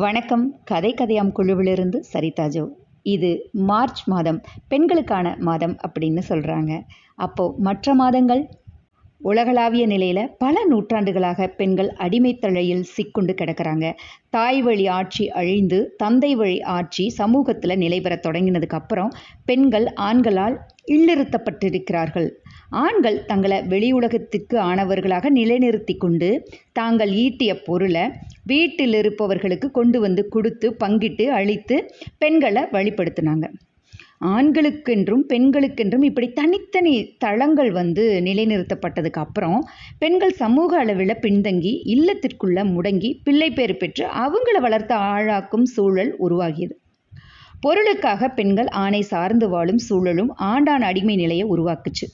வணக்கம். கதை கதையாம் குழுவிலிருந்து சரிதாஜோ இது மார்ச் மாதம். பெண்களுக்கான மாதம் அப்படின்னு சொல்கிறாங்க அப்போது மற்ற மாதங்கள் உலகளாவிய நிலையில் பல நூற்றாண்டுகளாக பெண்கள் அடிமைத்தழையில் சிக்குண்டு கிடக்கிறாங்க. தாய் வழி ஆட்சி அழிந்து தந்தை வழி ஆட்சி சமூகத்தில் நிலை பெற தொடங்கினதுக்கப்புறம் பெண்கள் ஆண்களால் இல்லிருத்தப்பட்டிருக்கிறார்கள் ஆண்கள் தங்களை வெளி உலகத்திற்கு ஆனவர்களாக நிலைநிறுத்தி கொண்டு தாங்கள் ஈட்டிய பொருளை வீட்டில் இருப்பவர்களுக்கு கொண்டு வந்து கொடுத்து பங்கிட்டு அழித்து பெண்களை வழிப்படுத்தினாங்க. ஆண்களுக்கென்றும் பெண்களுக்கென்றும் இப்படி தனித்தனி தளங்கள் வந்து நிலைநிறுத்தப்பட்டதுக்கு அப்புறம் பெண்கள் சமூக அளவில் பின்தங்கி இல்லத்திற்குள்ள முடங்கி பிள்ளை பேர் பெற்று அவங்கள வளர்த்த ஆளாக்கும் சூழல் உருவாகியது. பொருளுக்காக பெண்கள் ஆணை சார்ந்து வாழும் சூழலும் ஆண்டான் அடிமை நிலையை உருவாக்குச்சு.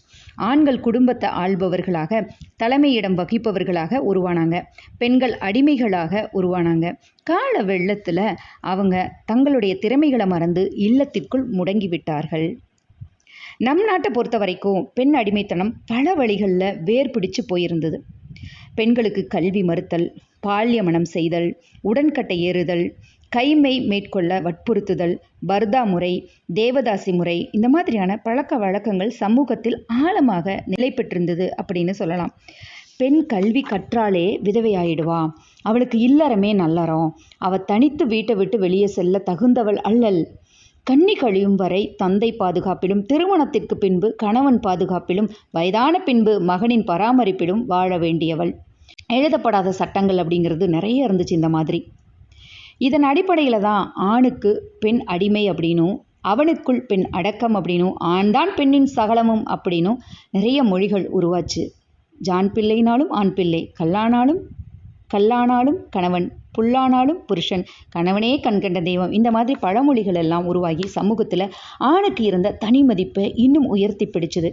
ஆண்கள் குடும்பத்தை ஆள்பவர்களாக தலைமையிடம் வகிப்பவர்களாக உருவானாங்க. பெண்கள் அடிமைகளாக உருவானாங்க. கால வெள்ளத்தில் அவங்க தங்களுடைய திறமைகளை மறந்து இல்லத்திற்குள் முடங்கி விட்டார்கள் நம் நாட்டை பொறுத்த வரைக்கும் பெண் அடிமைத்தனம் பல வழிகளில் வேர் பிடிச்சு போயிருந்தது. பெண்களுக்கு கல்வி மறுத்தல் பால்யமனம் செய்தல் உடன்கட்டை ஏறுதல் கைமை மேற்கொள்ள வற்புறுத்துதல் பர்தா முறை தேவதாசி முறை இந்த மாதிரியான பழக்க வழக்கங்கள் சமூகத்தில் ஆழமாக நிலை பெற்றிருந்தது அப்படின்னு சொல்லலாம். பெண் கல்வி கற்றாலே விதவையாயிடுவா. அவளுக்கு இல்லறமே நல்லறம். அவ தனித்து வீட்டை விட்டு வெளியே செல்ல தகுந்தவள் அல்லல். கன்னி கழியும் வரை தந்தை பாதுகாப்பிலும் திருமணத்திற்கு பின்பு கணவன் பாதுகாப்பிலும் வயதான பின்பு மகனின் பராமரிப்பிலும் வாழ வேண்டியவள். எழுதப்படாத சட்டங்கள் அப்படிங்கிறது நிறைய இருந்துச்சு இந்த மாதிரி. இதன் அடிப்படையில் தான் ஆணுக்கு பெண் அடிமை அப்படின்னும் அவனுக்குள் பெண் அடக்கம் அப்படின்னும் ஆண் தான் பெண்ணின் சகலமும் அப்படின்னும் நிறைய மொழிகள் உருவாச்சு. ஜான் பிள்ளைனாலும் ஆண் பிள்ளை கல்லானாலும் கல்லானாலும் கணவன் புல்லானாலும் புருஷன் கணவனே கண்கண்ட தெய்வம். இந்த மாதிரி பழமொழிகள் எல்லாம் உருவாகி சமூகத்தில் ஆணுக்கு இருந்த தனி மதிப்பை இன்னும் உயர்த்தி பிடிச்சது.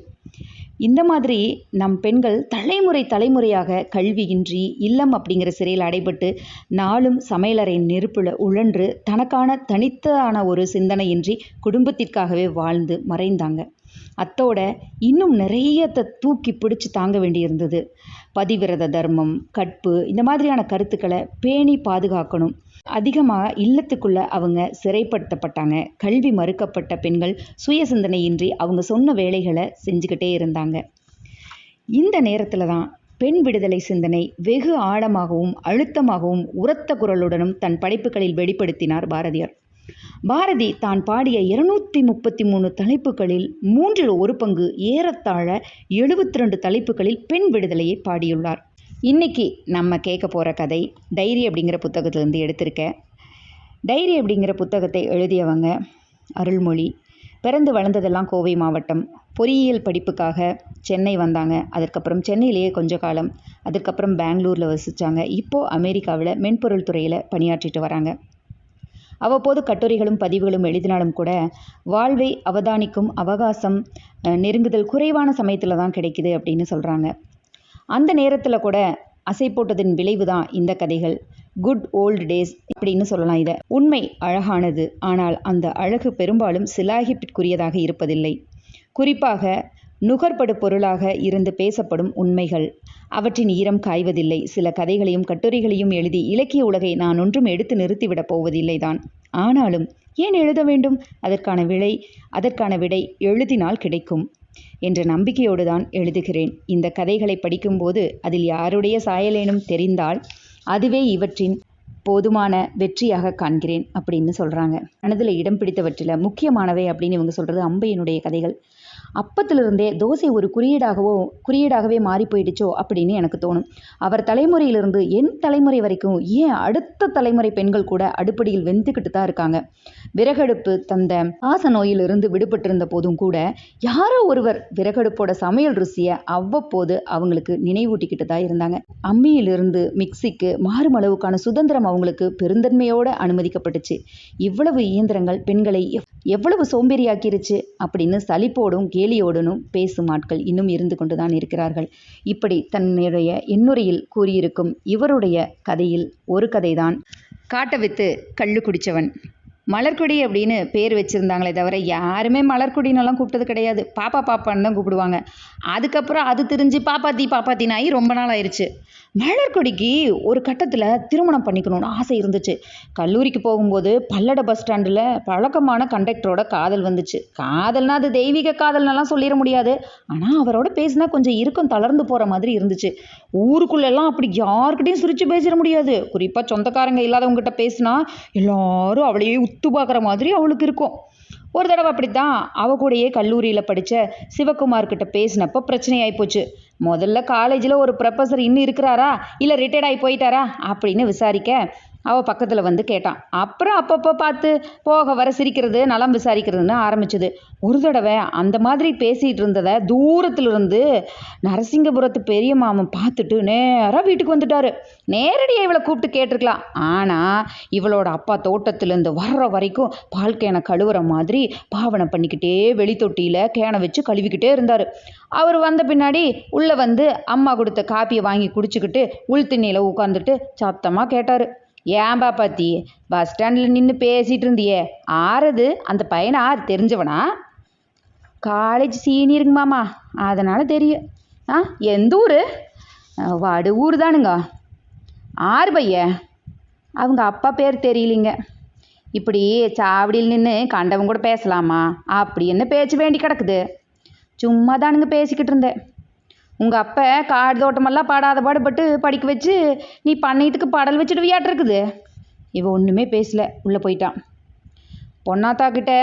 இந்த மாதிரி நம் பெண்கள் தலைமுறை தலைமுறையாக கல்வியின்றி இல்லம் அப்படிங்கிற சிறையில் அடைபட்டு நாளும் சமையலறை நெருப்பில் உழன்று தனக்கான தனித்தான ஒரு சிந்தனையின்றி குடும்பத்திற்காகவே வாழ்ந்து மறைந்தாங்க. அத்தோட இன்னும் நிறைய தூக்கி பிடிச்சி தாங்க வேண்டியிருந்தது. பதிவிரத தர்மம் கற்பு இந்த மாதிரியான கருத்துக்களை பேணி பாதுகாக்கணும். அதிகமாக இல்லத்துக்குள்ளே அவங்க சிறைப்படுத்தப்பட்டாங்க. கல்வி மறுக்கப்பட்ட பெண்கள் சுய சிந்தனையின்றி அவங்க சொன்ன வேலைகளை செஞ்சுக்கிட்டே இருந்தாங்க. இந்த நேரத்தில் தான் பெண் விடுதலை சிந்தனை வெகு ஆழமாகவும் அழுத்தமாகவும் உரத்த குரலுடனும் தன் படைப்புகளில் வெளிப்படுத்தினார் பாரதியார். பாரதி தான் பாடிய இருநூற்றி முப்பத்தி மூணு தலைப்புகளில் மூன்றில் ஒரு பங்கு ஏறத்தாழ எழுபத்தி ரெண்டு தலைப்புகளில் பெண் விடுதலையை பாடியுள்ளார். இன்னைக்கு நம்ம கேட்க போகிற கதை டைரி அப்படிங்கிற புத்தகத்திலேருந்து எடுத்திருக்கேன். டைரி அப்படிங்கிற புத்தகத்தை எழுதியவங்க அருள்மொழி. பிறந்து வளர்ந்ததெல்லாம் கோவை மாவட்டம். பொறியியல் படிப்புக்காக சென்னை வந்தாங்க. அதற்கப்புறம் சென்னையிலேயே கொஞ்ச காலம். அதுக்கப்புறம் பெங்களூரில் வசித்தாங்க இப்போது அமெரிக்காவில் மென்பொருள் துறையில் பணியாற்றிட்டு வராங்க. அவ்வப்போது கட்டுரைகளும் பதிவுகளும் எழுதினாலும் கூட வாழ்வை அவதானிக்கும் அவகாசம் நெருங்குதல் குறைவான சமயத்தில் தான் கிடைக்குது அப்படின்னு சொல்கிறாங்க அந்த நேரத்தில் கூட அசை போட்டதின் விளைவு தான் இந்த கதைகள். குட் ஓல்டு டேஸ் அப்படின்னு சொல்லலாம் இதை. உண்மை அழகானது ஆனால் அந்த அழகு பெரும்பாலும் சிலாகிப்பிற்குரியதாக இருப்பதில்லை. குறிப்பாக நுகர்படு பொருளாக இருந்து பேசப்படும் உண்மைகள். அவற்றின் ஈரம் காய்வதில்லை. சில கதைகளையும் கட்டுரைகளையும் எழுதி இலக்கிய உலகை நான் ஒன்றும் எடுத்து நிறுத்திவிடப் போவதில்லைதான். ஆனாலும் ஏன் எழுத வேண்டும்? அதற்கான விலை அதற்கான விடை எழுதினால் கிடைக்கும். என்ற நம்பிக்கையோடு தான் எழுதுகிறேன். இந்த கதைகளை படிக்கும்போது அதில் யாருடைய சாயலேனும் தெரிந்தால் அதுவே இவற்றின் போதுமான வெற்றியாக காண்கிறேன் அப்படின்னு சொல்கிறாங்க மனதில் இடம் பிடித்தவற்றில் முக்கியமானவை அப்படின்னு இவங்க சொல்கிறது அம்பையனுடைய கதைகள். அப்பத்திலிருந்தே தோசை ஒரு குறியீடாகவோ குறியீடாகவே மாறி போயிடுச்சோ அப்படின்னு எனக்கு தோணும். அவர் தலைமுறையிலிருந்து என் தலைமுறை வரைக்கும் ஏன் அடுத்த தலைமுறை பெண்கள் கூட அடுப்படியில் வெந்துக்கிட்டு தான் இருக்காங்க? விறகடுப்பு தந்த ஆச நோயிலிருந்து விடுபட்டிருந்த போதும் கூட யாரோ ஒருவர் விறகடுப்போட சமையல் ருசியை அவ்வப்போது அவங்களுக்கு நினைவூட்டிக்கிட்டு தான் இருந்தாங்க. அம்மியிலிருந்து மிக்சிக்கு மாறுமளவுக்கான சுதந்திரம் அவங்களுக்கு பெருந்தன்மையோடு அனுமதிக்கப்பட்டுச்சு. இவ்வளவு இயந்திரங்கள் பெண்களை எவ்வளவு சோம்பேறியாக்கிருச்சு அப்படின்னு சலிப்போடும் கேலியோடனும் பேசும் ஆட்கள் இன்னும் இருந்து கொண்டுதான் இருக்கிறார்கள். இப்படி தன்னுடைய எண்ணுரையில் கூறியிருக்கும் இவருடைய கதையில் ஒரு கதைதான் காட்ட வித்து கள்ளு குடித்தவன் மலர்கொடி அப்படின்னு பேர் வச்சுருந்தாங்களே தவிர யாருமே மலர்கொடினெல்லாம் கூப்பிட்டது கிடையாது. பாப்பா பாப்பான்னு தான் கூப்பிடுவாங்க. அதுக்கப்புறம் அது தெரிஞ்சு பாப்பாத்தி பாப்பாத்தினாயி ரொம்ப நாள் ஆயிடுச்சு மலர்கொடிக்கு ஒரு கட்டத்தில் திருமணம் பண்ணிக்கணும்னு ஆசை இருந்துச்சு. கல்லூரிக்கு போகும்போது பல்லட பஸ் ஸ்டாண்டில் பழக்கமான கண்டக்டரோட காதல் வந்துச்சு. காதல்னா அது தெய்வீக காதல்னெல்லாம் சொல்லிட முடியாது. ஆனால் அவரோட பேசினா கொஞ்சம் இறுக்கம் தளர்ந்து போகிற மாதிரி இருந்துச்சு. ஊருக்குள்ளெல்லாம் அப்படி யாருக்கிட்டையும் சிரித்து பேசிட முடியாது. குறிப்பாக சொந்தக்காரங்க இல்லாதவங்ககிட்ட பேசினா எல்லாரும் அவளையே உத்து பார்க்குற மாதிரி அவளுக்கு இருக்கும். ஒரு தடவை அப்படித்தான் அவ கூடயே கல்லூரியில் படித்த சிவகுமார் கிட்ட பேசினப்போ பிரச்சனை ஆயிப்போச்சு முதல்ல காலேஜில் ஒரு ப்ரொஃபஸர் இன்னும் இருக்கிறாரா? இல்லை ரிட்டையர்ட் ஆகி போயிட்டாரா? அப்படின்னு விசாரிக்க அவள் பக்கத்தில் வந்து கேட்டான். அப்புறம் அப்பப்போ பார்த்து போக வர சிரிக்கிறது நலம் விசாரிக்கிறதுன்னு ஆரம்பிச்சது. ஒரு தடவை அந்த மாதிரி பேசிகிட்டு இருந்ததை தூரத்துலேருந்து நரசிங்கபுரத்து பெரிய மாமன் பார்த்துட்டு நேராக வீட்டுக்கு வந்துட்டாரு. நேரடியாக இவளை கூப்பிட்டு கேட்டிருக்கலாம். ஆனால் இவளோட அப்பா தோட்டத்துலேருந்து வர்ற வரைக்கும் பால் கேனை கழுவுற மாதிரி பாவனை பண்ணிக்கிட்டே வெளித்தொட்டியில் கேனை வச்சு கழுவிக்கிட்டே இருந்தார். அவர் வந்த பின்னாடி உள்ளே வந்து அம்மா கொடுத்த காப்பியை வாங்கி குடிச்சுக்கிட்டு உள் திண்ணியில் உட்காந்துட்டு சத்தமாக கேட்டார். ஏன்பா பாத்தி பஸ் ஸ்டாண்டில் நின்று பேசிகிட்டு இருந்தியே. ஆறது அந்த பையனை ஆறு தெரிஞ்சவனா? காலேஜ் சீனியருங்க மாமா அதனால் தெரியும். ஆ எந்த ஊர்? வடு ஊர் தானுங்க. ஆறு பைய. அவங்க அப்பா பேர் தெரியலிங்க. இப்படி சாவடியில் நின்று கண்டவங்க கூட பேசலாமா? அப்படி என்ன பேச்சு வேண்டி கிடக்குது? சும்மா தானுங்க பேசிக்கிட்டு இருந்தேன். உங்கள் அப்பா காடு தோட்டமெல்லாம் பாடாத பாடுபட்டு படிக்க வச்சு நீ பண்ணையத்துக்கு படல் வச்சுடுவியாட்டு இவ ஒன்றுமே பேசல. உள்ளே போயிட்டான். பொன்னாத்தா கிட்ட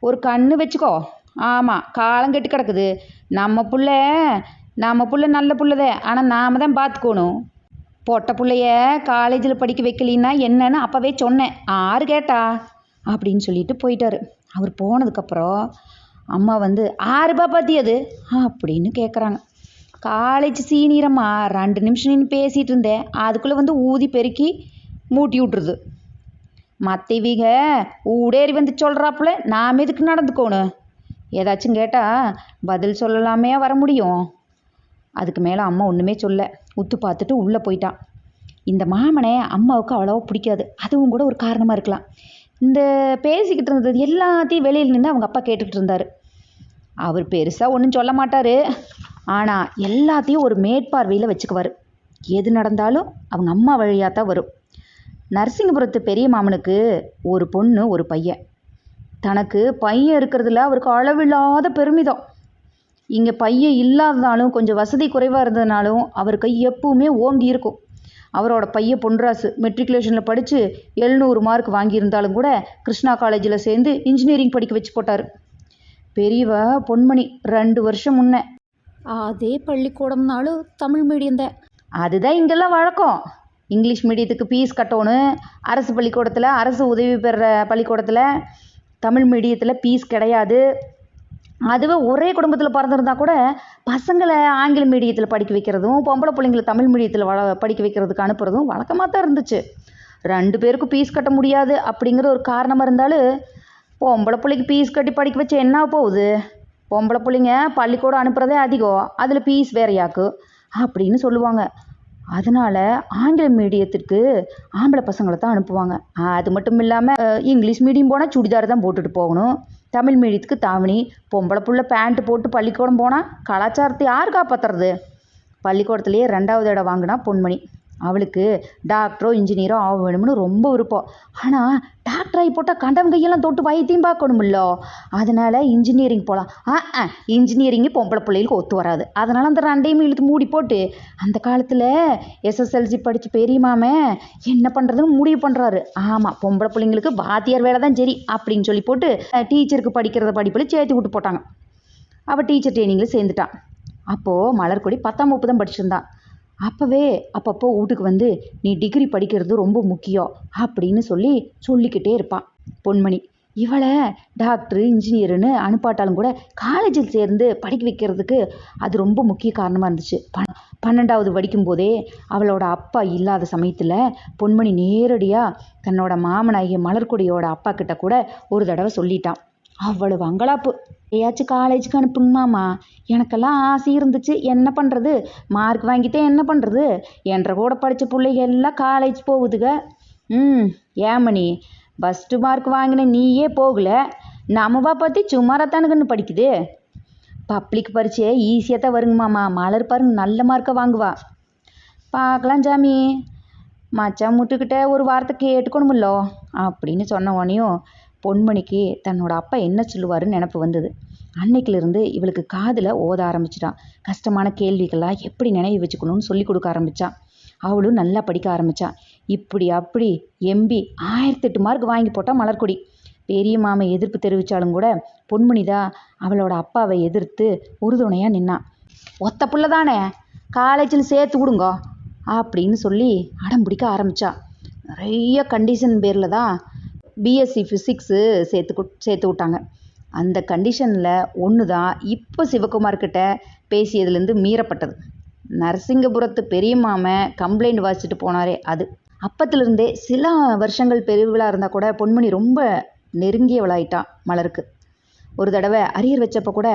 ஒரு கண்ணு வச்சுக்கோ. ஆமாம் காலம் கெட்டு கிடக்குது. நம்ம புள்ள நம்ம புள்ள நல்ல புள்ளதே. ஆனால் நாம தான் பார்த்துக்கணும் பொட்ட பிள்ளைய காலேஜில் படிக்க வைக்கலின்னா என்னன்னு அப்போவே சொன்னேன். ஆறு கேட்டா? அப்படின்னு சொல்லிட்டு போயிட்டாரு. அவர் போனதுக்கப்புறம் அம்மா வந்து ஆறு ரூபா பாத்தியது அப்படின்னு கேட்குறாங்க காலேஜ் சீனியரம்மா ரெண்டு நிமிஷம் நின்று பேசிகிட்டு இருந்தேன். அதுக்குள்ளே வந்து ஊதி பெருக்கி மூட்டி விட்ருது மற்றவிக ஊடேறி வந்து சொல்கிறாப்புல நாம் எதுக்கு நடந்துக்கோணும்? ஏதாச்சும் கேட்டால் பதில் சொல்லலாமே வர முடியும். அதுக்கு மேலே அம்மா ஒன்றுமே சொல்ல உத்து பார்த்துட்டு உள்ளே போயிட்டான். இந்த மாமனை அம்மாவுக்கு அவ்வளோவா பிடிக்காது. அதுவும் கூட ஒரு காரணமாக இருக்கலாம். இந்த பேசிக்கிட்டு இருந்தது எல்லாத்தையும் வெளியில் நின்று அவங்க அப்பா கேட்டுக்கிட்டு இருந்தார். அவர் பெருசாக ஒன்றும் சொல்ல மாட்டார். ஆனால் எல்லாத்தையும் ஒரு மேற்பார்வையில் வச்சுக்குவார். எது நடந்தாலும் அவங்க அம்மா வழியாக தான் வரும். நரசிங்கபுரத்து பெரிய மாமனுக்கு ஒரு பொண்ணு ஒரு பையன். தனக்கு பையன் இருக்கிறதுல அவருக்கு அளவில்லாத பெருமிதம். இங்கே பையன் இல்லாததாலும் கொஞ்சம் வசதி குறைவாக இருந்ததுனாலும் அவர் கை எப்பவுமே ஓங்கி இருக்கும். அவரோட பையன் பொன்ராசு மெட்ரிகுலேஷனில் படித்து எழுநூறு மார்க் வாங்கியிருந்தாலும் கூட கிருஷ்ணா காலேஜில் சேர்ந்து இன்ஜினியரிங் படிக்க வச்சு போட்டார். பெரியவ பொன்மணி ரெண்டு வருஷம் முன்னே. அதே பள்ளிக்கூடம்னாலும் தமிழ் மீடியம் தான். அதுதான் இங்கெல்லாம் வழக்கம். இங்கிலீஷ் மீடியத்துக்கு ஃபீஸ் கட்டணும் அரசு பள்ளிக்கூடத்தில் அரசு உதவி பெறுற பள்ளிக்கூடத்தில் தமிழ் மீடியத்தில் ஃபீஸ் கிடையாது. அதுவே ஒரே குடும்பத்தில் பிறந்திருந்தா கூட பசங்களை ஆங்கில மீடியத்தில் படிக்க வைக்கிறதும் பொம்பளை பிள்ளைங்களை தமிழ் மீடியத்தில் வள படிக்க வைக்கிறதுக்கு அனுப்புறதும் வழக்கமாக தான் இருந்துச்சு. ரெண்டு பேருக்கும் ஃபீஸ் கட்ட முடியாது அப்படிங்கிற ஒரு காரணமாக இருந்தாலும் பொம்பளை பிள்ளைக்கு ஃபீஸ் கட்டி படிக்க வச்சு என்ன போகுது? பொம்பளை பிள்ளைங்க பள்ளிக்கூடம் அனுப்புகிறதே அதிகம். அதில் ஃபீஸ் வேறையாக்கு. அப்படின்னு சொல்லுவாங்க. அதனால் ஆங்கில மீடியத்திற்கு ஆம்பளை பசங்களை தான் அனுப்புவாங்க. அது மட்டும் இல்லாமல் இங்கிலீஷ் மீடியம் போனால் சுடிதார் தான் போட்டுட்டு போகணும். தமிழ் மீடியத்துக்கு தாவணி பொம்பளை புள்ள பேண்ட்டு போட்டு பள்ளிக்கூடம் போனால் கலாச்சாரத்தை யார் காப்பாற்றுறது பள்ளிக்கூடத்துலேயே ரெண்டாவது இடம் வாங்கினா பொன்மணி. அவளுக்கு டாக்டரோ இன்ஜினியரோ ஆக வேணும்னு ரொம்ப விருப்பம். ஆனால் டாக்டர் ஆகி போட்டால் கண்டவங்க கையெல்லாம் தொட்டு வைத்தியம் பார்க்கணுமில்ல? அதனால் இன்ஜினியரிங் போகலாம் ஆ ஆ இன்ஜினியரிங்கு பொம்பளை பிள்ளைகளுக்கு ஒத்து வராது. அதனால் அந்த ரெண்டையும் இழுத்து மூடி போட்டு அந்த காலத்தில் எஸ்எஸ்எல்சி படித்த பெரியமாமே என்ன பண்ணுறதுன்னு முடிவு பண்ணுறாரு ஆமாம் பொம்பளை பிள்ளைங்களுக்கு வாத்தியார் வேலை தான் சரி அப்படின்னு சொல்லி போட்டு டீச்சருக்கு படிக்கிறத படிப்பில் சேர்த்து விட்டு போட்டாங்க. அவள் டீச்சர் ட்ரைனிங்கில் சேர்ந்துட்டான் அப்போது மலர்கொடி பத்தாம் வகுப்பு தான் படிச்சிருந்தான் அப்போவே அப்பப்போ வீட்டுக்கு வந்து நீ டிகிரி படிக்கிறது ரொம்ப முக்கியம் அப்படின்னு சொல்லி சொல்லிக்கிட்டே இருப்பான் பொன்மணி. இவளை டாக்டர் இன்ஜினியர்னு அனுப்பாட்டாலும் கூட காலேஜில் சேர்ந்து படிக்க வைக்கிறதுக்கு அது ரொம்ப முக்கிய காரணமாக இருந்துச்சு. ப பன்னெண்டாவது படிக்கும்போதே அவளோட அப்பா இல்லாத சமயத்தில் பொன்மணி நேரடியாக தன்னோட மாமனாகிய மலர்கொடியோட அப்பா கிட்ட கூட ஒரு தடவை சொல்லிட்டான். அவ்வளவு அங்கலாப்பு. ஏயாச்சும் காலேஜுக்கு அனுப்புங்கம்மாமா எனக்கெல்லாம் ஆசை இருந்துச்சு. என்ன பண்ணுறது மார்க் வாங்கிட்டே என்ன பண்ணுறது என்ற கூட படித்த பிள்ளைங்க எல்லாம் காலேஜ் போகுதுக. ம் ஏமணி ஃபஸ்ட்டு மார்க் வாங்கின நீயே போகல. நம்மவா பற்றி சுமாராத்தானுங்கன்னு படிக்குது. பப்ளிக் பரீட்சை ஈஸியாக தான் வருங்கம்மாமா மலர் பாருங்க நல்ல மார்க்கை வாங்குவா. பார்க்கலாம் ஜாமி மச்சான் முட்டுக்கிட்ட ஒரு வார்த்தை கேட்டுக்கணுமில்லோ? அப்படின்னு சொன்ன உடனேயும் பொன்மணிக்கு தன்னோட அப்பா என்ன சொல்லுவாருன்னு நினப்பு வந்தது. அன்னைக்கிலிருந்து இவளுக்கு காதில் ஓத ஆரம்பிச்சிட்டான். கஷ்டமான கேள்விகளாக எப்படி நினைவு வச்சுக்கணும்னு சொல்லி கொடுக்க ஆரம்பித்தான் அவளும் நல்லா படிக்க ஆரம்பித்தான் இப்படி அப்படி எம்பி ஆயிரத்தெட்டு மார்க் வாங்கி போட்டால் மலர்கொடி. பெரிய மாமன் எதிர்ப்பு தெரிவித்தாலும் கூட பொன்மணி தான் அவளோட அப்பாவை எதிர்த்து உறுதுணையாக நின்னான். ஒத்த புள்ள தானே? காலேஜில் சேர்த்து விடுங்கோ அப்படின்னு சொல்லி அடம் பிடிக்க ஆரம்பித்தா நிறைய கண்டிஷன் பேரில் தான் பிஎஸ்சி ஃபிசிக்ஸு சேர்த்து சேர்த்து விட்டாங்க. அந்த கண்டிஷனில் ஒன்று தான் இப்போ சிவகுமார்கிட்ட பேசியதுலேருந்து மீறப்பட்டது. நரசிங்கபுரத்து பெரிய மாமன் கம்ப்ளைண்ட் வாசிச்சுட்டு போனாரே அது. அப்பத்திலிருந்தே சில வருஷங்கள் பெருவிழா இருந்தால் கூட பொன்மணி ரொம்ப நெருங்கியவளாயிட்டா மலருக்கு. ஒரு தடவை அரியர் வச்சப்போ கூட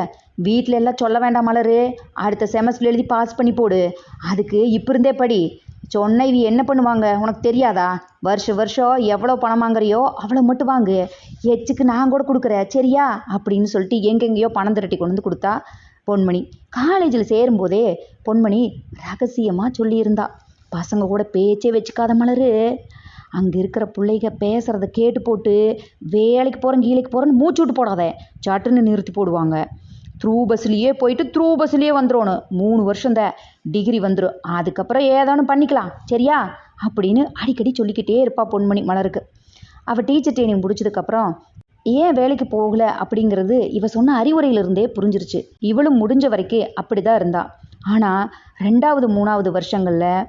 வீட்டில் எல்லாம் சொல்ல வேண்டாம் மலரு அடுத்த செமஸ்டர் எழுதி பாஸ் பண்ணி போடு. அதுக்கு இப்போ இருந்தே படி. சொன்ன இது என்ன பண்ணுவாங்க? உனக்கு தெரியாதா? வருஷம் வருஷம் எவ்வளோ பணம் வாங்குறியோ அவ்வளோ மட்டும் வாங்கு. எச்சுக்கு நான் கூட கொடுக்குறேன். சரியா? அப்படின்னு சொல்லிட்டு எங்கெங்கேயோ பணம் திரட்டி கொண்டு வந்து கொடுத்தா பொன்மணி. காலேஜில் சேரும்போதே பொன்மணி ரகசியமாக சொல்லியிருந்தா. பசங்க கூட பேச்சே வச்சுக்காத மலரு. அங்கே இருக்கிற பிள்ளைக பேசுகிறத கேட்டு போட்டு வேலைக்கு போகிறேன் கீழைக்கு போகிறேன்னு மூச்சு விட்டு போடாத. சட்டுன்னு நிறுத்தி போடுவாங்க. த்ரூ பஸ்லேயே போயிட்டு த்ரூ பஸ்லேயே வந்துடணும் மூணு வருஷம் தான் டிகிரி வந்துடும் அதுக்கப்புறம் ஏதானு பண்ணிக்கலாம். சரியா? அப்படின்னு அடிக்கடி சொல்லிக்கிட்டே இருப்பா பொன்மணி மலருக்கு. அவள் டீச்சர் ட்ரைனிங் முடிச்சதுக்கப்புறம் ஏன் வேலைக்கு போகல அப்படிங்கிறது இவ சொன்ன அறிவுரையிலிருந்தே புரிஞ்சிருச்சு. இவளும் முடிஞ்ச வரைக்கும் அப்படி தான் இருந்தா. ஆனால் ரெண்டாவது மூணாவது வருஷங்களில்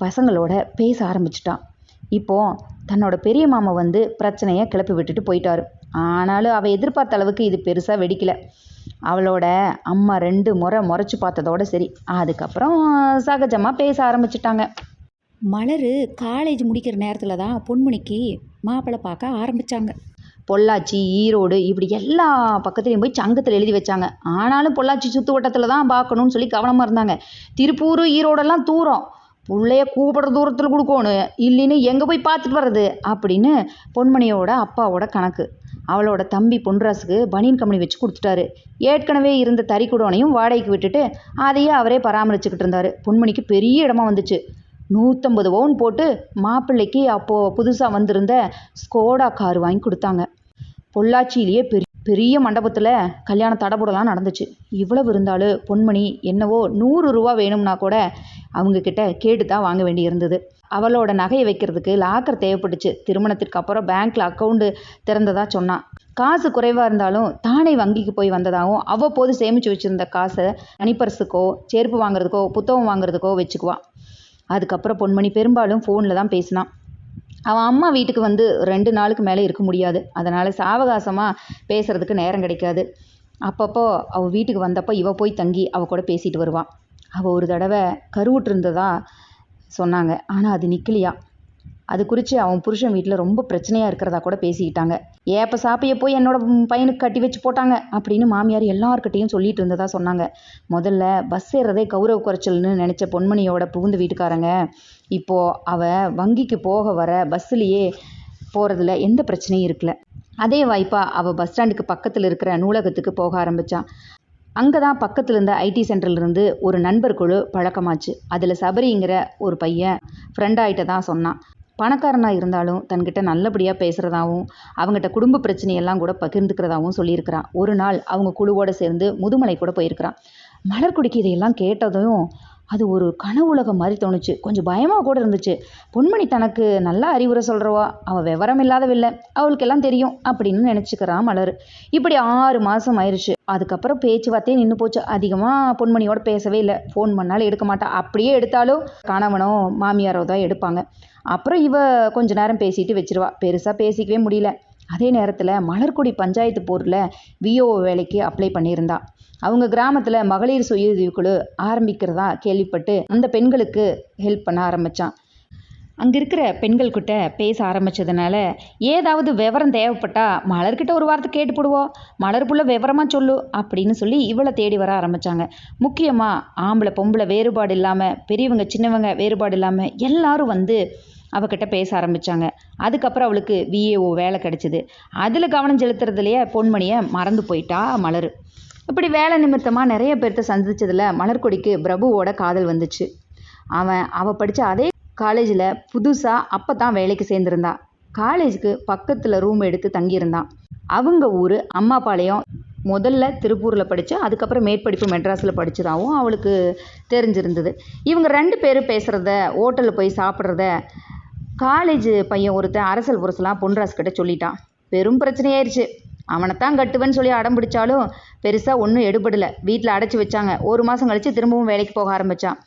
பசங்களோட பேச ஆரம்பிச்சிட்டான் இப்போ தன்னோட பெரிய மாமா வந்து பிரச்சனையை கிளப்பி விட்டுட்டு போயிட்டாரு. ஆனாலும் அவள் எதிர்பார்த்த அளவுக்கு இது பெருசாக வெடிக்கலை. அவளோட அம்மா ரெண்டு முறை முறைச்சி பார்த்ததோட சரி. அதுக்கப்புறம் சகஜமாக பேச ஆரம்பிச்சிட்டாங்க. மலர் காலேஜ் முடிக்கிற நேரத்தில் தான் பொன்மணிக்கு மாப்பிள்ளை பார்க்க ஆரம்பித்தாங்க பொள்ளாச்சி ஈரோடு இப்படி எல்லா பக்கத்துலேயும் போய் சங்கத்தில் எழுதி வச்சாங்க. ஆனாலும் பொள்ளாச்சி சுற்று வட்டத்தில் தான் பார்க்கணும்னு சொல்லி கவனமாக இருந்தாங்க. திருப்பூர் ஈரோடெல்லாம் தூரம். பிள்ளைய கூப்பிடுற தூரத்தில் கொடுக்கணும். இல்லைன்னு எங்கே போய் பார்த்துட்டு வர்றது? அப்படின்னு பொன்மணியோட அப்பாவோட கணக்கு. அவளோட தம்பி பொன்ராசுக்கு பனியன் கம்பெனி வச்சு கொடுத்துட்டாரு. ஏற்கனவே இருந்த தறிக்குடோனையும் வாடகைக்கு விட்டுட்டு அதையே அவரே பராமரிச்சுக்கிட்டு இருந்தார். பொன்மணிக்கு பெரிய இடமா வந்துச்சு. நூற்றம்பது பவுன் போட்டு மாப்பிள்ளைக்கு அப்போது புதுசாக வந்திருந்த ஸ்கோடா கார் வாங்கி கொடுத்தாங்க. பொள்ளாச்சியிலேயே பெரிய பெரிய மண்டபத்தில் கல்யாண தடபுடலாம் நடந்துச்சு. இவ்வளவு இருந்தாலும் பொன்மணி என்னவோ நூறு ரூபா வேணும்னா கூட அவங்கக்கிட்ட கேட்டு தான் வாங்க வேண்டி இருந்தது அவளோட நகையை வைக்கிறதுக்கு லாக்கர் தேவைப்பட்டுச்சு. திருமணத்திற்கு அப்புறம் பேங்க்கில் அக்கௌண்ட்டு திறந்ததா சொன்னான். காசு குறைவாக இருந்தாலும் தானே வங்கிக்கு போய் வந்ததாகவும் அவ்வப்போது சேமித்து வச்சுருந்த காசை தனிப்பரிசுக்கோ செருப்பு வாங்குறதுக்கோ புத்தகம் வாங்குறதுக்கோ வச்சுக்குவான். அதுக்கப்புறம் பொன்மணி பெரும்பாலும் ஃபோனில் தான் பேசினான். அவன் அம்மா வீட்டுக்கு வந்து ரெண்டு நாளுக்கு மேலே இருக்க முடியாது. அதனால் சாவகாசமாக பேசுகிறதுக்கு நேரம் கிடைக்காது. அப்பப்போ அவள் வீட்டுக்கு வந்தப்போ இவ போய் தங்கி அவள் கூட பேசிட்டு வருவான். அவள் ஒரு தடவை கருவுற்றிருந்ததா சொன்னாங்க. ஆனால் அது நிற்கலையா அது குறித்து அவன் புருஷன் வீட்டில் ரொம்ப பிரச்சனையாக இருக்கிறதா கூட பேசிக்கிட்டாங்க. ஏப்ப சாப்பிய போய் என்னோட பையனுக்கு கட்டி வச்சு போட்டாங்க அப்படின்னு மாமியார் எல்லார்கிட்டையும் சொல்லிட்டு இருந்ததா சொன்னாங்க. முதல்ல பஸ் ஏறுறதே கௌரவ குறைச்சல்னு நினச்ச பொன்மணியோட புகுந்த வீட்டுக்காரங்க. இப்போது அவள் வங்கிக்கு போக வர பஸ்ஸுலேயே போகிறதுல எந்த பிரச்சனையும் இருக்கல. அதே வாய்ப்பாக அவள் பஸ் ஸ்டாண்டுக்கு பக்கத்தில் இருக்கிற நூலகத்துக்கு போக ஆரம்பித்தான் அங்கே தான் பக்கத்தில் இருந்த ஐடி சென்டர்லேருந்து ஒரு நண்பர் குழு பழக்கமாச்சு. அதில் சபரிங்கிற ஒரு பையன் ஃப்ரெண்டாகிட்ட தான் சொன்னான். பணக்காரனாக இருந்தாலும் தன்கிட்ட நல்லபடியாக பேசுகிறதாவும் அவங்ககிட்ட குடும்ப பிரச்சனையெல்லாம் கூட பகிர்ந்துக்கிறதாவும் சொல்லியிருக்கிறான். ஒரு நாள் அவங்க குழுவோடு சேர்ந்து முதுமலை கூட போயிருக்கிறான். மலர்குடிக்கு இதையெல்லாம் கேட்டதும் அது ஒரு கனவுலகம் மாதிரி தோணுச்சு. கொஞ்சம் பயமாக கூட இருந்துச்சு. பொன்மணி தனக்கு நல்லா அறிவுரை சொல்கிறவா அவள் விவரம் இல்லாதவில்லை. அவளுக்கெல்லாம் தெரியும் அப்படின்னு நினச்சிக்கிறான் மலர். இப்படி ஆறு மாதம் ஆயிடுச்சு அதுக்கப்புறம் பேச்சுவார்த்தையே நின்று போச்சு. அதிகமாக பொன்மணியோட பேசவே இல்லை. ஃபோன் பண்ணாலும் எடுக்க மாட்டா. அப்படியே எடுத்தாலும் கணவனோ மாமியாரோ தான் எடுப்பாங்க. அப்புறம் இவ கொஞ்ச நேரம் பேசிட்டு வச்சிருவா. பெருசாக பேசிக்கவே முடியல. அதே நேரத்தில் மலர்குடி பஞ்சாயத்து போரில் விஓ வேலைக்கு அப்ளை பண்ணியிருந்தா. அவங்க கிராமத்தில் மகளிர் சுய குழு ஆரம்பிக்கிறதா கேள்விப்பட்டு அந்த பெண்களுக்கு ஹெல்ப் பண்ண ஆரம்பித்தான் அங்கே இருக்கிற பெண்கள்கிட்ட பேச ஆரம்பித்ததுனால ஏதாவது விவரம் தேவைப்பட்டா மலர்கிட்ட ஒரு வார்த்தை கேட்டு போடுவோம் மலர் புள்ள விவரமாக சொல்லு அப்படின்னு சொல்லி இவளை தேடி வர ஆரம்பித்தாங்க முக்கியமாக ஆம்பளை பொம்பளை வேறுபாடு இல்லாமல் பெரியவங்க சின்னவங்க வேறுபாடு இல்லாமல் எல்லாரும் வந்து அவகிட்ட பேச ஆரம்பித்தாங்க அதுக்கப்புறம் அவளுக்கு விஏஓ வேலை கிடச்சிது. அதில் கவனம் செலுத்துறதுலையே பொன்மணியை மறந்து போயிட்டா மலர். இப்படி வேலை நிமித்தமாக நிறைய பேர்த்த சந்தித்ததில் மலர்கொடிக்கு பிரபுவோட காதல் வந்துச்சு. அவன் அவள் படித்த அதே காலேஜில் புதுசாக அப்போ தான் வேலைக்கு சேர்ந்துருந்தா. காலேஜுக்கு பக்கத்தில் ரூம் எடுத்து தங்கியிருந்தான் அவங்க ஊர் அம்மாபாளையம் முதல்ல திருப்பூரில் படித்து அதுக்கப்புறம் மேற்படிப்பு மெட்ராஸில் படித்ததாகவும் அவளுக்கு தெரிஞ்சிருந்தது. இவங்க ரெண்டு பேரும் பேசுகிறத ஹோட்டலில் போய் சாப்பிட்றத காலேஜ் பையன் ஒருத்தன் அரசல் புரசலாம் பொன்ராஸ் கிட்ட சொல்லிட்டான். பெரும் பிரச்சனையாயிருச்சு. அவனைத்தான் கட்டுவேன்னு சொல்லி அடம் பிடிச்சாலும் பெருசாக ஒன்றும் எடுபடலை. வீட்டில் அடைச்சி வச்சாங்க. ஒரு மாதம் கழித்து திரும்பவும் வேலைக்கு போக ஆரம்பித்தான்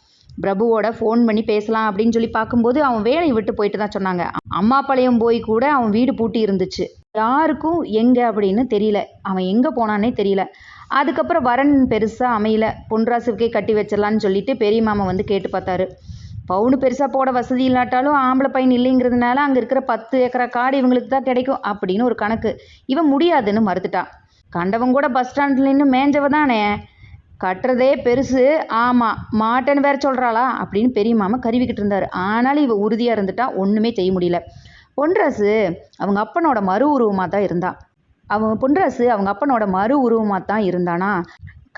பிரபுவோட ஃபோன் பண்ணி பேசலாம் அப்படின்னு சொல்லி பார்க்கும்போது அவன் வேலையை விட்டு போயிட்டு தான் சொன்னாங்க. அம்மா பாளையம் போய் கூட அவன் வீடு பூட்டி இருந்துச்சு. யாருக்கும் எங்கே அப்படின்னு தெரியல. அவன் எங்கே போனானே தெரியல. அதுக்கப்புறம் வரன் பெருசாக அமையல. பொன்ராசுக்கே கட்டி வச்சிடலான்னு சொல்லிட்டு பெரிய மாமா வந்து கேட்டு பார்த்தாரு. பவுனு பெருசாக போட வசதி இல்லாட்டாலும் ஆம்பளை பையன் இல்லைங்கிறதுனால அங்கே இருக்கிற பத்து ஏக்கரா காடு இவங்களுக்கு தான் கிடைக்கும் அப்படின்னு ஒரு கணக்கு. இவன் முடியாதுன்னு மறுத்துட்டான். கண்டவன் கூட பஸ் ஸ்டாண்டில் நின்று மேஞ்சவ தானே? கட்டுறதே பெருசு. ஆமாம் மாட்டேன்னு வேற சொல்கிறாளா அப்படின்னு பெரிய மாமா கருவிக்கிட்டு இருந்தார். ஆனாலும் இவ உறுதியாக இருந்துட்டா ஒன்றுமே செய்ய முடியல. பொன்ராசு அவங்க அப்பனோட மறு உருவமாக தான் இருந்தான். அவன் பொன்ராசு அவங்க அப்பனோட மறு உருவமாக தான் இருந்தானா?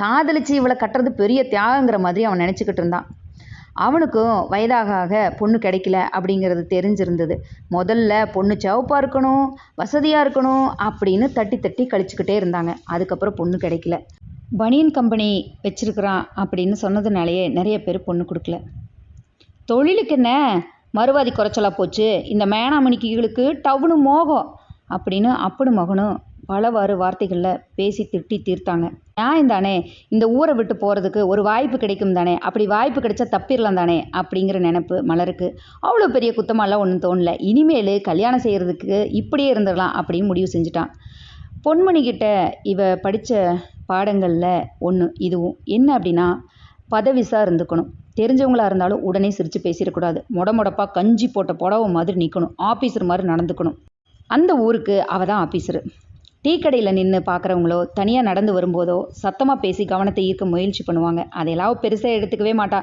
காதலிச்சு இவளை கட்டுறது பெரிய தியாகங்கிற மாதிரி அவன் நினச்சிக்கிட்டு இருந்தான். அவனுக்கும் வயதாக ஆக பொண்ணு கிடைக்கல அப்படிங்கிறது தெரிஞ்சிருந்தது. முதல்ல பொண்ணு சிவப்பாக இருக்கணும் வசதியாக இருக்கணும் அப்படின்னு தட்டி தட்டி கழிச்சுக்கிட்டே இருந்தாங்க. அதுக்கப்புறம் பொண்ணு கிடைக்கல. பனியன் கம்பெனி வச்சிருக்கிறான் அப்படின்னு சொன்னதுனாலேயே நிறைய பேர் பொண்ணு கொடுக்கல. தொழிலுக்கு என்ன? மறுவாதி குறைச்சலாக போச்சு. இந்த மேனாமணிக்குகளுக்கு டவுனு மோகம் அப்படின்னு அப்பனு மகனும் பலவாறு வார்த்தைகளில் பேசி திட்டி தீர்த்தாங்க. நியாயம் தானே? இந்த ஊரை விட்டு போகிறதுக்கு ஒரு வாய்ப்பு கிடைக்கும் தானே? அப்படி வாய்ப்பு கிடைச்சா தப்பிடலாம் தானே? அப்படிங்கிற நினப்பு மலருக்கு. அவ்வளோ பெரிய குத்தமாலாம் ஒன்றும் தோணல. இனிமேல் கல்யாணம் செய்கிறதுக்கு இப்படியே இருந்துடலாம் அப்படின்னு முடிவு செஞ்சுட்டான். பொன்மணிக்கிட்ட இவ படித்த பாடங்களில் ஒன்று இதுவும். என்ன அப்படின்னா பதவிசாக இருந்துக்கணும். தெரிஞ்சவங்களாக இருந்தாலும் உடனே சிரித்து பேசிடக்கூடாது. மொட மொடப்பாக கஞ்சி போட்ட புடவை மாதிரி நிற்கணும் ஆஃபீஸர் மாதிரி நடந்துக்கணும். அந்த ஊருக்கு அவ தான் ஆஃபீஸரு டீ கடையில் நின்று பார்க்குறவங்களோ தனியாக நடந்து வரும்போதோ சத்தமாக பேசி கவனத்தை ஈர்க்க முயற்சி பண்ணுவாங்க. அதையெல்லாம் பெருசாக எடுத்துக்கவே மாட்டா.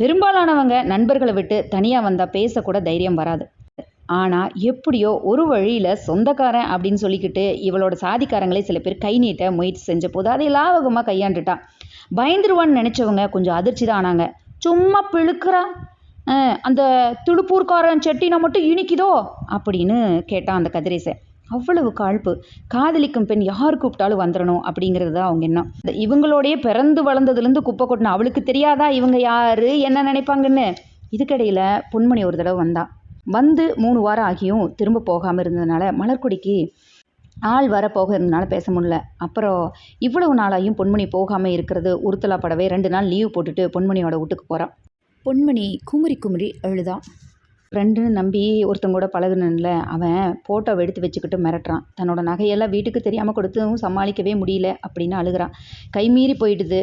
பெரும்பாலானவங்க நண்பர்களை விட்டு தனியாக வந்தால் பேசக்கூட தைரியம் வராது. ஆனால் எப்படியோ ஒரு வழியில் சொந்தக்காரன் அப்படின்னு சொல்லிக்கிட்டு இவளோட சாதிக்காரங்களே சில பேர் கை நீட்ட முயற்சி செஞ்ச போது அதை லாவகமாக கையாண்டுட்டா. பயந்துருவான்னு நினச்சவங்க கொஞ்சம் அதிர்ச்சி தான் ஆனாங்க. சும்மா பிழுக்கிறா. அந்த துடுப்பூர்காரன் செட்டினா மட்டும் இனிக்குதோ? அப்படின்னு கேட்டான் அந்த கதிரேசன். அவ்வளவு காழ்ப்பு. காதலிக்கும் பெண் யார் கூப்பிட்டாலும் வந்துடணும் அப்படிங்கிறது தான் அவங்க எண்ணம். இந்த பிறந்து வளர்ந்ததுலேருந்து குப்பை கொட்டணும் அவளுக்கு தெரியாதா? இவங்க யாரு? என்ன நினைப்பாங்கன்னு? இதுக்கிடையில் பொன்மணி ஒரு தடவை வந்தா. வந்து மூணு வாரம் ஆகியும் திரும்ப போகாமல் இருந்ததுனால மலர்கொடிக்கு ஆள் வர போக இருந்தனால பேச முடியல. அப்புறம் இவ்வளவு நாளாயும் பொன்மணி போகாமல் இருக்கிறது உறுத்தலா படவே ரெண்டு நாள் லீவ் போட்டுட்டு பொன்மணியோட வீட்டுக்கு போகிறான் பொன்மணி குமுறி குமுறி அழுதான் ஃப்ரெண்டுன்னு நம்பி ஒருத்தங்க கூட பழகுனன்ல அவன் ஃபோட்டோவை எடுத்து வச்சுக்கிட்டு மிரட்டுறான். தன்னோட நகையெல்லாம் வீட்டுக்கு தெரியாமல் கொடுத்தும் சமாளிக்கவே முடியல அப்படின்னு அழுகிறான். கைமீறி போயிடுது.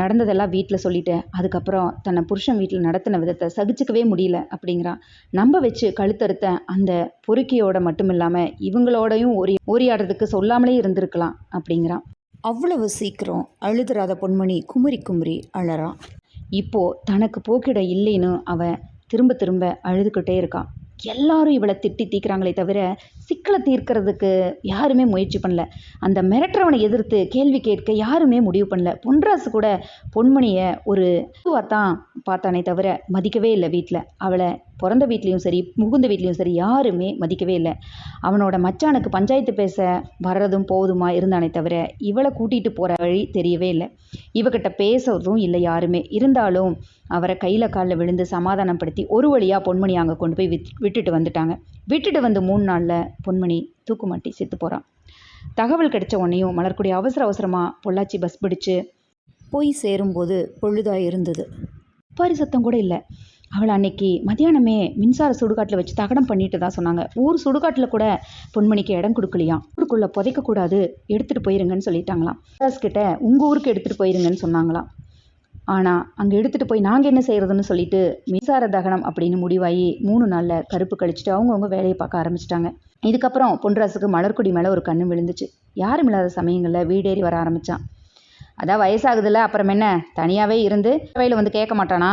நடந்ததெல்லாம் வீட்டில் சொல்லிட்டேன். அதுக்கப்புறம் தன்னை புருஷன் வீட்டில் நடத்தின விதத்தை சகிச்சுக்கவே முடியல அப்படிங்கிறான். நம்ப வச்சு கழுத்தறுத்த அந்த பொறுக்கியோட மட்டும் இல்லாமல் இவங்களோடையும் ஓரி ஓரியாடுறதுக்கு சொல்லாமலே இருந்திருக்கலாம் அப்படிங்கிறான். அவ்வளவு சீக்கிரம் அழுதுறாத பொன்மணி குமுறி குமுறி அழறான். இப்போ தனக்கு போக்கிட இல்லைன்னு அவன் திரும்ப திரும்ப அழுதுகிட்டே இருக்கான். எல்லாரும் இவளை திட்டி தீக்கிறாங்களே தவிர சிக்கலை தீர்க்கிறதுக்கு யாருமே முயற்சி பண்ணல. அந்த மிரட்டுறவனை எதிர்த்து கேள்வி கேட்க யாருமே முடிவு பண்ணல. பொன்ராசு கூட பொன்மணியை ஒரு தான் பார்த்தானே தவிர மதிக்கவே இல்லை வீட்டில் அவளை பிறந்த வீட்லேயும் சரி முகுந்த வீட்லேயும் சரி யாருமே மதிக்கவே இல்லை. அவனோட மச்சானுக்கு பஞ்சாயத்து பேச வர்றதும் போதுமா இருந்தானே தவிர இவளை கூட்டிகிட்டு போகிற வழி தெரியவே இல்லை. இவகிட்ட பேசுறதும் இல்லை யாருமே. இருந்தாலும் அவரை கையில் காலில் விழுந்து சமாதானப்படுத்தி ஒரு வழியாக பொன்மணி அங்கே கொண்டு போய் வித் விட்டுட்டு வந்துட்டாங்க. விட்டுட்டு வந்து மூணு நாளில் பொன்மணி தூக்குமாட்டி செத்து போகிறான் தகவல் கிடைச்ச உடனேயும் மலர்க்குடி அவசர அவசரமாக பொள்ளாச்சி பஸ் பிடிச்சு போய் சேரும்போது பொழுதாக இருந்தது. பாரி சத்தம் கூட இல்லை. அவளை அன்னைக்கு மதியானமே மின்சார சுடுகாட்டில் வச்சு தகனம் பண்ணிட்டு தான் சொன்னாங்க. ஊர் சுடுகாட்டில் கூட பொன்மணிக்கு இடம் கொடுக்கலையாம் ஊருக்குள்ளே புதைக்கக்கூடாது எடுத்துகிட்டு போயிருங்கன்னு சொல்லிட்டாங்களாம். கிட்ட உங்கள் ஊருக்கு எடுத்துகிட்டு போயிருங்கன்னு சொன்னாங்களாம். ஆனால் அங்கே எடுத்துகிட்டு போய் நாங்கள் என்ன செய்கிறதுன்னு சொல்லிட்டு மின்சார தகனம் அப்படின்னு முடிவாகி மூணு நாளில் கருப்பு கழிச்சிட்டு அவங்கவுங்க வேலையை பார்க்க ஆரம்பிச்சிட்டாங்க. இதுக்கப்புறம் பொன்ராசுக்கு மலர்கொடி மேலே ஒரு கண்ணு விழுந்துச்சு. யாரும் இல்லாத சமயங்களில் வீடேறி வர ஆரம்பித்தான் அதான் வயசாகுதுல்ல அப்புறம் என்ன? தனியாகவே இருந்து வயலில் வந்து கேட்க மாட்டானா?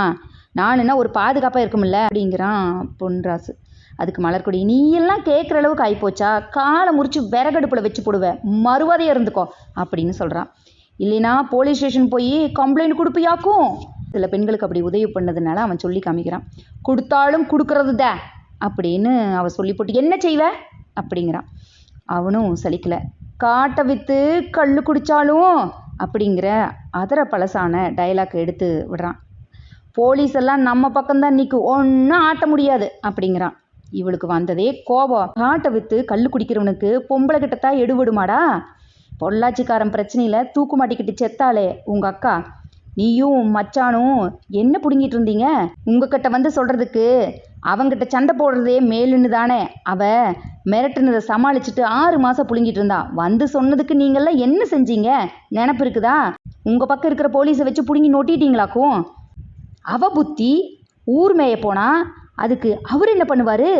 நானுன்னா ஒரு பாதுகாப்பாக இருக்கும்ல அப்படிங்கிறான் பொன்ராசு. அதுக்கு மலர்கொடி நீ எல்லாம் கேட்குற அளவுக்கு ஆகிப்போச்சா காலை முறிச்சு விறகடுப்பில் வச்சு போடுவேன் மறுவாதையாக இருந்துக்கோ. அப்படின்னு சொல்கிறான் இல்லைனா போலீஸ் ஸ்டேஷன் போய் கம்ப்ளைண்ட் கொடுப்பியாக்கும் சில பெண்களுக்கு அப்படி உதவி பண்ணதுனால அவன் சொல்லி காமிக்கிறான். கொடுத்தாலும் கொடுக்கறது த அப்படின்னு அவள் சொல்லி போட்டு என்ன செய்வ? அப்படிங்கிறான். அவனும் சலிக்கலை. காட்டை விற்று கல் குடித்தாலும் அப்படிங்கிற அதர பழசான டைலாக் எடுத்து விடுறான். போலீஸ் எல்லாம் நம்ம பக்கம்தான் நிற்கும் ஒன்றும் ஆட்ட முடியாது அப்படிங்கிறான். இவளுக்கு வந்ததே கோபம். காட்டை விற்று கல் குடிக்கிறவனுக்கு பொம்பளை கிட்டத்தான் எடுபடுமாடா? பொள்ளாச்சிக்காரன் பிரச்சனையில் தூக்கு மாட்டிக்கிட்டு செத்தாளே உங்கள் அக்கா. நீயும் மச்சானும் என்ன பிடுங்கிட்டு இருந்தீங்க? உங்ககிட்ட வந்து சொல்கிறதுக்கு அவங்கிட்ட சண்டை போடுறதே மேலுன்னு தானே. அவ மிரட்டுனதை சமாளிச்சுட்டு ஆறு மாதம் புழுங்கிட்டு இருந்தா. வந்து சொன்னதுக்கு நீங்கள்லாம் என்ன செஞ்சீங்க? நினப்பு இருக்குதா? உங்கள் பக்கம் இருக்கிற போலீஸை வச்சு பிடுங்கி நொட்டிட்டீங்களாக்கும்? அவ புத்தி ஊர் மேய போனா அதுக்கு அவர் என்ன பண்ணுவார்?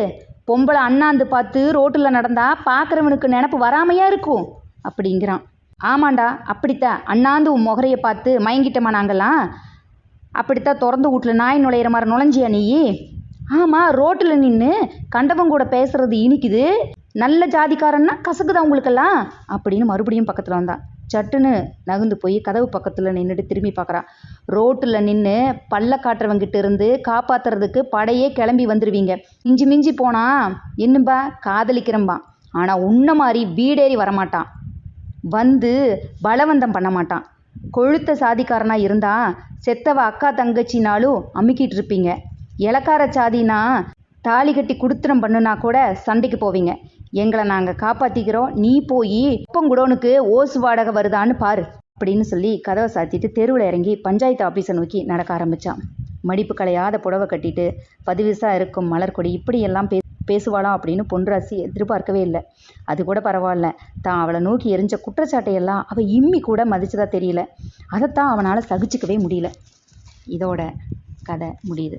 பொம்பளை அண்ணாந்து பார்த்து ரோட்டில் நடந்தா பார்க்குறவனுக்கு நினப்பு வராமையா இருக்கும்? அப்படிங்கிறான். ஆமாண்டா அப்படித்தான் அண்ணாந்து உன் முகரையை பார்த்து மயங்கிட்டமா நாங்கள்லாம் அப்படித்தான் திறந்து வீட்டில் நாய் நுழையிற மாதிரி நுழைஞ்சியா நீ ஆமாம் ரோட்டில் நின்று கண்டவன் கூட பேசுறது இனிக்குது. நல்ல ஜாதிக்காரன்னா கசக்குதா உங்களுக்கெல்லாம் அப்படின்னு மறுபடியும் பக்கத்தில் வந்தான் சட்டுன்னு நகுந்து போய் கதவு பக்கத்தில் நின்றுட்டு திரும்பி பார்க்குறா ரோட்டில் நின்று பல்ல காட்டுறவங்கிட்ட இருந்து காப்பாத்துறதுக்கு படையே கிளம்பி வந்துடுவீங்க மிஞ்சி மிஞ்சி போனா என்னம்பா? காதலிக்கிறம்பா. ஆனால் உன்ன மாதிரி வீடேறி வரமாட்டான் வந்து பலவந்தம் பண்ண மாட்டான் கொழுத்த சாதிக்காரனாக இருந்தா செத்தவ அக்கா தங்கச்சினாலும் அமுக்கிட்டு இருப்பீங்க. இலக்கார சாதினா தாலி கட்டி குடுத்தனம் பண்ணுனா கூட சண்டைக்கு போவீங்க. எங்களை நாங்கள் காப்பாற்றிக்கிறோம் நீ போய் குடோனுக்கு ஓசு வாடகை வருதான்னு பாரு அப்படின்னு சொல்லி கதவை சாத்திட்டு தெருவில் இறங்கி பஞ்சாயத்து ஆஃபீஸை நோக்கி நடக்க ஆரம்பித்தான் மடிப்பு கலையாத புடவை கட்டிட்டு பதிவிசாக இருக்கும் மலர்கொடி இப்படியெல்லாம் பே பேசுவாளாம் அப்படின்னு பொன்ராசி எதிர்பார்க்கவே இல்லை. அது கூட பரவாயில்ல. தான் அவளை நோக்கி எரிஞ்ச குற்றச்சாட்டையெல்லாம் அவள் இம்மி கூட மதிச்சதா தெரியல. அதைத்தான் அவனால் சகிச்சுக்கவே முடியல. இதோட கதை முடியுது.